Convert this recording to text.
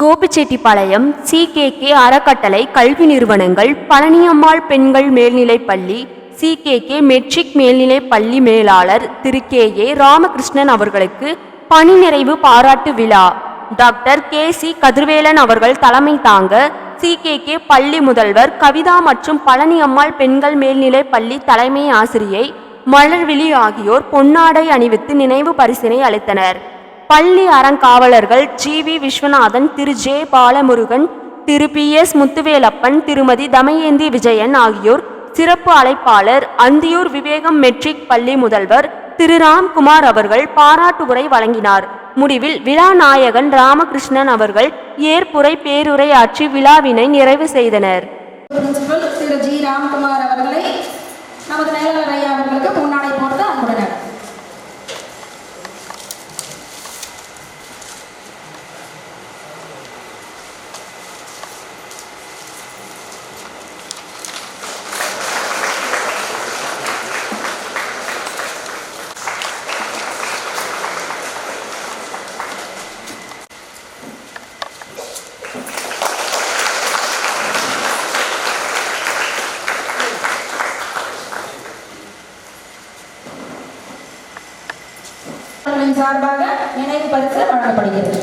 Gobichettipalayam CKK அறக்கட்டளை கல்வி நிறுவனங்கள் பழனியம்மாள் பெண்கள் மேல்நிலைப் பள்ளி சிகேகே மெட்ரிக் மேல்நிலைப் பள்ளி மேலாளர் திரு கே ஏ ராமகிருஷ்ணன் அவர்களுக்கு பணி நிறைவு பாராட்டு விழா. டாக்டர் கே சி கதிர்வேலன் அவர்கள் தலைமை தாங்க சிகேகே பள்ளி முதல்வர் கவிதா மற்றும் பழனியம்மாள் பெண்கள் மேல்நிலைப் பள்ளி தலைமை ஆசிரியை மலர்விழி ஆகியோர் பொன்னாடை அணிவித்து நினைவு பரிசினை அளித்தனர். பள்ளி அறங்காவலர்கள் G. V. Viswanathan Thiru. J. Balamurugan Thiru. P. S. Muthuvelappan Thirumathi Damayanthi Vijayan ஆகியோர் சிறப்பு அழைப்பாளர் அந்தியூர் விவேகம் மெட்ரிக் பள்ளி முதல்வர் திரு. ராம்குமார் அவர்கள் பாராட்டு உரை வழங்கினார். முடிவில் விழா நாயகன் ராமகிருஷ்ணன் அவர்கள் ஏற்புரை பேருரையாற்றி விழாவினை நிறைவு செய்தனர். திரு. ஜி. ராம்குமார் அவர்களை நமது மேலாளர் ஐயா அவர்களுக்கு முன்னாடி போட்டு சார்பாக நினைவு பரிசு வழங்கப்படுகிறது.